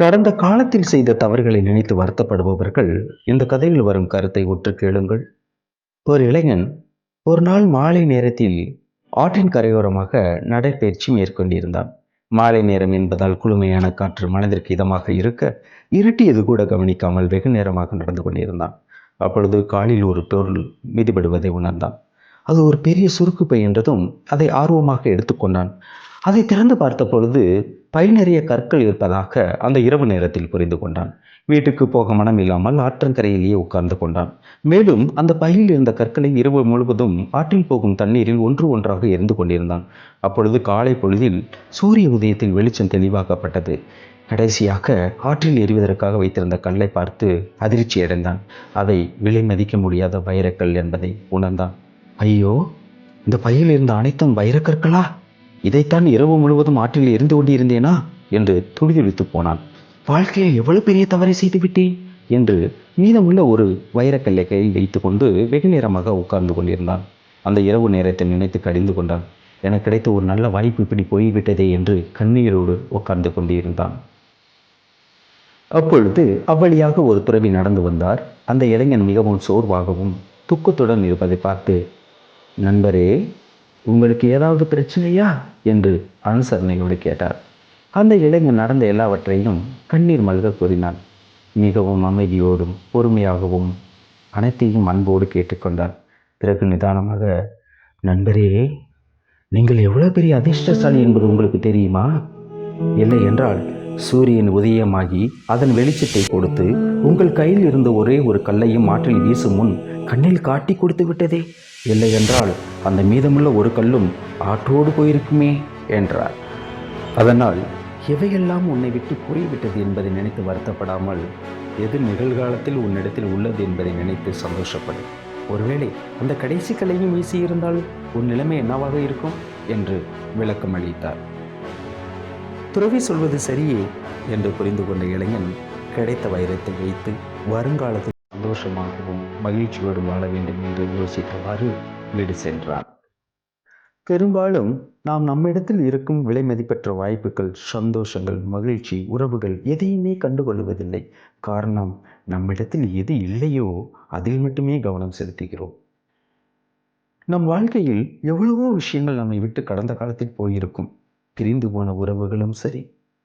கடந்த காலத்தில் செய்த தவறுகளை நினைத்து வருத்தப்படுபவர்கள் இந்த கதையில் வரும் கருத்தை உற்று கேளுங்கள். ஒரு இளைஞன் ஒரு நாள் மாலை நேரத்தில் ஆற்றின் கரையோரமாக நடைப்பயிற்சி மேற்கொண்டிருந்தான். மாலை நேரம் என்பதால் குளுமையான காற்று மனதிற்கு இதமாக இருக்க இருட்டியது கூட கவனிக்காமல் வெகு நேரமாக நடந்து கொண்டிருந்தான். அப்பொழுது காலில் ஒரு பொருள் மிதிபடுவதை உணர்ந்தான். அது ஒரு பெரிய சுருக்கு பை என்றதும் அதை ஆர்வமாக எடுத்துக்கொண்டான் அதை திறந்து பார்த்த பொழுது பை நிறைய கற்கள் இருப்பதாக அந்த இரவு நேரத்தில் புரிந்து கொண்டான். வீட்டுக்கு போக மனம் இல்லாமல் ஆற்றங்கரையிலேயே உட்கார்ந்து கொண்டான். மேலும் அந்த பையில் இருந்த கற்களை இரவு முழுவதும் ஆற்றில் போகும் தண்ணீரில் ஒன்று ஒன்றாக எரிந்து கொண்டிருந்தான். அப்பொழுது காலை பொழுதில் சூரிய உதயத்தில் வெளிச்சம் தெளிவாக்கப்பட்டது. கடைசியாக ஆற்றில் எறிவதற்காக வைத்திருந்த கல்லை பார்த்து அதிர்ச்சி அடைந்தான். அதை விலை மதிக்க முடியாத வைரக்கல் என்பதை உணர்ந்தான். ஐயோ இந்த பையில் இருந்த அனைத்தும் வைரக்கற்களா? இதைத்தான் இரவு முழுவதும் ஆற்றில் எரிந்து கொண்டிருந்தேனா? என்று துடிதுடித்து போனான். வாழ்க்கையில் எவ்வளவு பெரிய தவறை செய்து விட்டேன்? என்று மீதமுள்ள ஒரு வைரக்கல்லை கையில் வைத்துக்கொண்டு வெகு நேரமாக உட்கார்ந்து கொண்டிருந்தான். அந்த இரவு நேரத்தை நினைத்து கடிந்து கொண்டான். எனக்கு கிடைத்த ஒரு நல்ல வாய்ப்பு இப்படி போய்விட்டதே என்று கண்ணீரோடு உட்கார்ந்து கொண்டிருந்தான். அப்பொழுது அவ்வழியாக ஒரு துறவி நடந்து வந்தார். அந்த இளைஞன் மிகவும் சோர்வாகவும் துக்கத்துடன் இருப்பதை பார்த்து நண்பரே உங்களுக்கு ஏதாவது பிரச்சனையா? என்று அனுசரணையோடு கேட்டார். அந்த இளைஞன் நடந்த எல்லாவற்றையும் கண்ணீர் மல்க கூறினான். மிகவும் அமைதியோடும் பொறுமையாகவும் அனைத்தையும் அன்போடு கேட்டுக்கொண்டார் பிறகு நிதானமாக நண்பரே நீங்கள் எவ்வளோ பெரிய அதிர்ஷ்டசாலி என்பது உங்களுக்கு தெரியுமா? இல்லை என்றால் சூரியன் உதயமாகி அதன் வெளிச்சத்தை கொடுத்து உங்கள் கையில் இருந்த ஒரே ஒரு கல்லையும் ஆற்றில் வீசும் முன் கண்ணில் காட்டி கொடுத்து விட்டதே. இல்லை என்றால் அந்த மீதமுள்ள ஒரு கல்லும் ஆற்றோடு போயிருக்குமே என்றார். அதனால் எவையெல்லாம் உன்னை விட்டு போய்விட்டது என்பதை நினைத்து வருத்தப்படாமல் எது நிகழ்காலத்தில் உன்னிடத்தில் உள்ளது என்பதை நினைத்து சந்தோஷப்படும் ஒருவேளை அந்த கடைசி கலையும் வீசியிருந்தால் உன் நிலைமை என்னவாக இருக்கும்? என்று விளக்கம் அளித்தார் துறவி சொல்வது சரியே என்று புரிந்து கொண்ட இளைஞன் கிடைத்த வைரத்தை வைத்து வருங்காலத்தில் சந்தோஷமாகவும் மகிழ்ச்சியோடு வாழ வேண்டும் என்று யோசித்தவாறு வீடு சென்றான். பெரும்பாலும் நாம் நம்மிடத்தில் இருக்கும் விலை மதிப்பற்ற வாய்ப்புகள் சந்தோஷங்கள் மகிழ்ச்சி உறவுகள் எதையுமே கண்டுகொள்வதில்லை. காரணம் நம்மிடத்தில் எது இல்லையோ அதில் மட்டுமே கவனம் செலுத்துகிறோம். நம் வாழ்க்கையில் எவ்வளவோ விஷயங்கள் நம்மை விட்டு கடந்த காலத்தில் போயிருக்கும். பிரிந்து போன உறவுகளும் சரி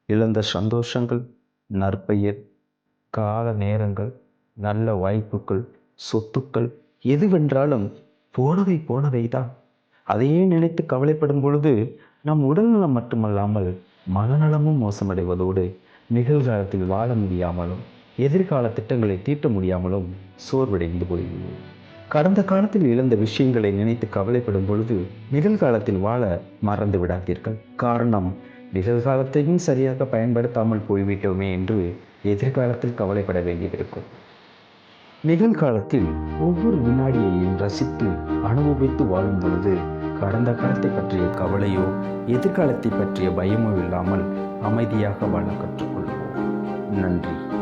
இழந்த சந்தோஷங்கள் நற்பெயர் கால நேரங்கள் நல்ல வாய்ப்புகள் சொத்துக்கள் எதுவென்றாலும் போனவை போனவை தான் அதையே நினைத்து கவலைப்படும் பொழுது நம் உடல்நலம் மட்டுமல்லாமல் மனநலமும் மோசமடைவதோடு நிகழ்காலத்தில் வாழ முடியாமலும் எதிர்கால திட்டங்களை தீட்ட முடியாமலும் சோர்வடைந்து போய்விடுவோம். கடந்த காலத்தில் இழந்த விஷயங்களை நினைத்து கவலைப்படும் பொழுது நிகழ்காலத்தில் வாழ மறந்து விடாதீர்கள். காரணம் நிகழ்காலத்தையும் சரியாக பயன்படுத்தாமல் போய்விட்டோமே என்று எதிர்காலத்தில் கவலைப்பட வேண்டியிருக்கும் நிகழ்காலத்தில் ஒவ்வொரு வினாடியையும் ரசித்து அனுபவித்து வாழும் பொழுது கடந்த காலத்தை பற்றிய கவலையோ எதிர்காலத்தை பற்றிய பயமோ இல்லாமல் அமைதியாக வாழ கற்றுக்கொள்வோம். நன்றி.